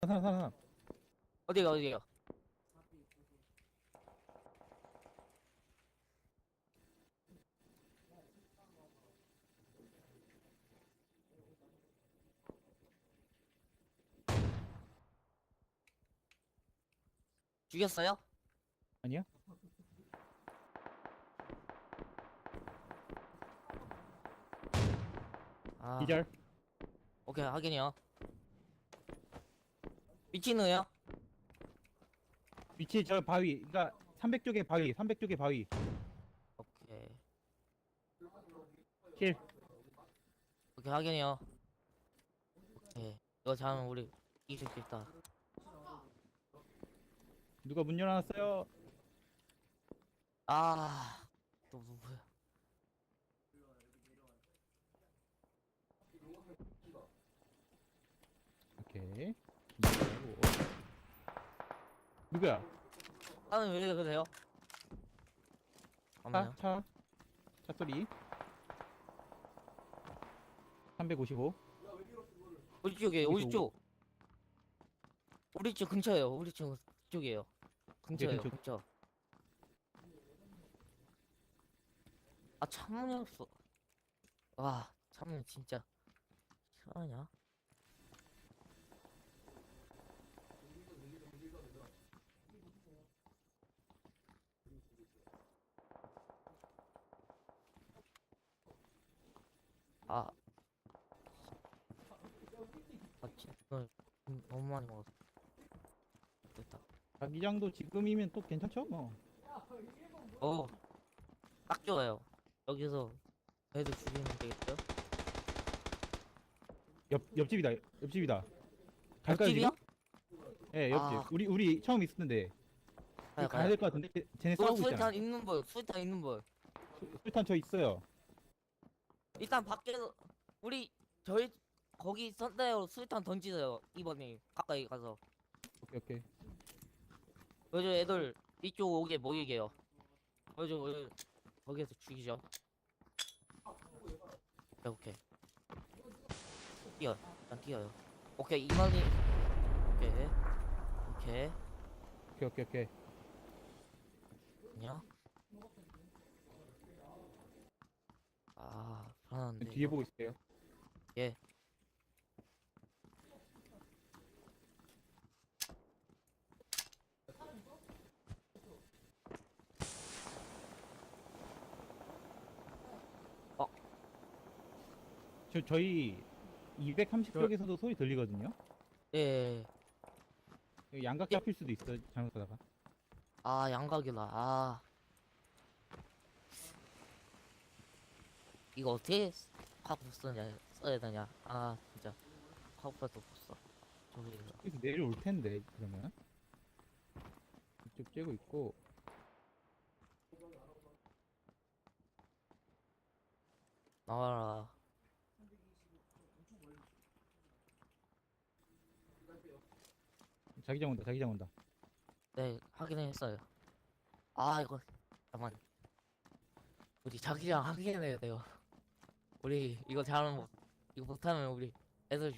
사람 사람 사람 어디가 어디가? 죽였어요? 아니야? 아, 기절 오케이 확인이요. 위치는요? 위치 저 바위 그러니까 300쪽의 바위 300쪽의 바위 오케이 킬 오케이 확인이요. 오케이 이거 잘하면 우리 이길 수 있다. 누가 문 열어놨어요 아, 또 누구야? 오케이 누구야 나는 왜 그러세요? 잠깐만요. 차차 차 소리 355 우리 쪽이에요. 우리 쪽. 우리 쪽 근처예요. 우리 쪽 쪽이에요. 근처예요. 근처. 근처. 아 창문이 없어. 와 창문 진짜 실화냐? 아. 아, 음, 너무 많이 먹었어. 됐다. 자기장도 지금이면 또 괜찮죠 뭐 어, 딱 좋아요. 여기서 애들 죽이면 되겠죠? 옆, 옆집이다 옆집이다 갈까요, 옆집이요? 지금? 예 옆집 아. 우리 우리 처음 있었는데 가야. 될 것 같은데 쟤- 쟤네 너 싸우고 수류탄 있잖아 있는 분, 수류탄 있는 분. 수- 술탄 저 있어요 일단 밖에서 우리 저희 거기 선대로 수류탄 던지세요. 이번에 가까이 가서. 오케이 오케이 요즘 애들 이쪽 오게 모이게요. 요즘 요즘 거기에서 죽이죠. 오케이 오케이. 뛰어, 일단 뛰어요. 오케이 이만이. 오케이 오케이. 오케이 오케이 오케이 아니야? 아 불안한데. 뒤에 보고 있을게요 예. 저 저희 230쪽에서도 소리 들리거든요 예. 여기 양각 잡힐 수도 있어 잘못하다가 아 양각이다. 아. 이거 어떻게 카프 쓰냐 써야 되냐. 아 진짜 못 써. 저기 여기서 내려올 텐데 그러면 이쪽 째고 있고 나와라. 자기장 온다 자기장 온다 네 확인했어요. 아 이거 잠깐. 우리 자기랑 확인해야 돼요. 우리 이거 잘하면 못, 이거 못하면 우리 애들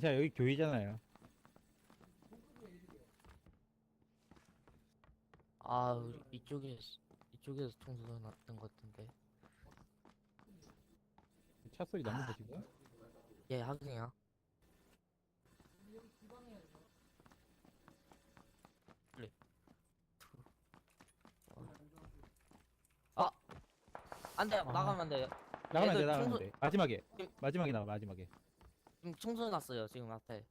자 여기 교회잖아요 아 우리 이쪽에 이쪽에서 총소리 났던 것 같은데. 차 소리 나는데 지금 예 확인이야. 그래. 아 안돼 아. 나가면 안 돼요. 나가면 안돼 나가면 청소- 안돼 마지막에 예. 마지막에 나와 마지막에 지금 총소리 났어요 지금 앞에.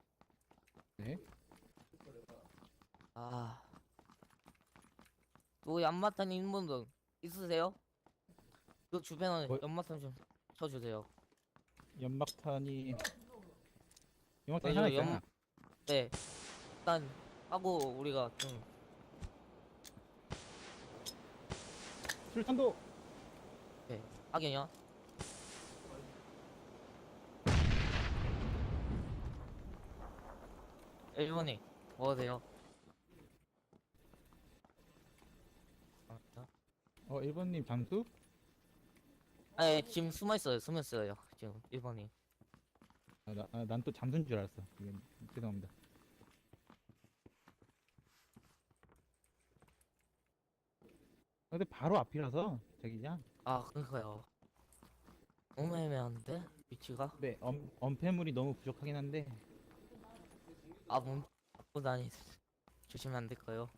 네 아. 또 연마탄 있는 분들 있으세요? 그 주변에 뭐- 연마탄 좀 쳐주세요. 연막탄이 연막탄 네, 하나 있잖아 네. 일단 하고 우리가 좀 술탄도 하긴요. 일본이 뭐 하세요? 아, 어 1번님 잠수 아, 예, 지금 숨어 있어요. 숨어 있어요. 지금 일본이. 아, 난또 잠든 줄 알았어. 이게, 죄송합니다. 아, 근데 바로 앞이라서 자기장. 아 그니까요. 너무 애매한데? 위치가? 네, 엄, 엄폐물이 너무 부족하긴 한데. 아몸 다니 조심하면 안 될까요?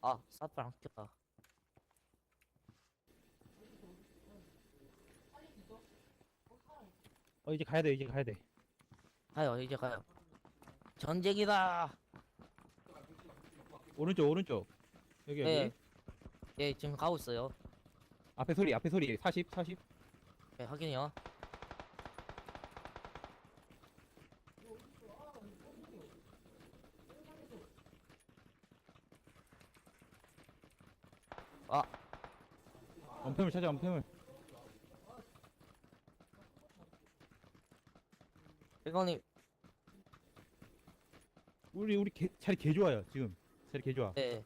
아 사플 안 꼈다. 어 이제 가야 돼 이제 가야 돼. 가요 이제 가요. 전쟁이다 오른쪽 오른쪽. 여기 여기. 네. 예 지금 가고 있어요. 앞에 소리 앞에 소리. 40 40네 확인이요. 엄폐물 찾아 엄폐물. 일건님. 우리 우리 개, 자리 개 좋아요 지금 자리 개 좋아. 네.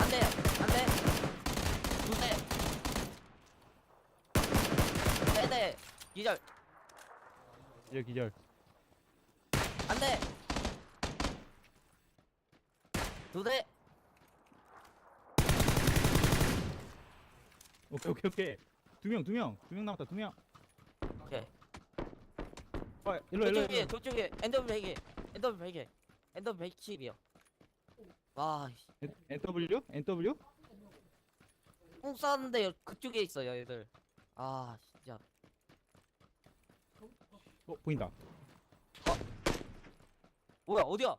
안돼 안돼. 두대. 세대 기절. 기절 기절. 안돼. 두대. 오케이 오케이 오케이. 두명두 명. 두 명 남았다 두 명. 오케이. 아 일로 일로 저쪽에. 저쪽에. 엔더블 베개 엔더블 베개 엔더블 베이칩이요 와 N- NW NW 똥 싸는데 그쪽에 있어요 얘들. 아 진짜. 어 보인다. 뭐야 어디야?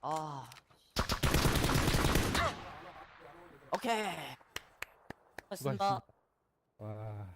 아 오케이. 됐습니다. 와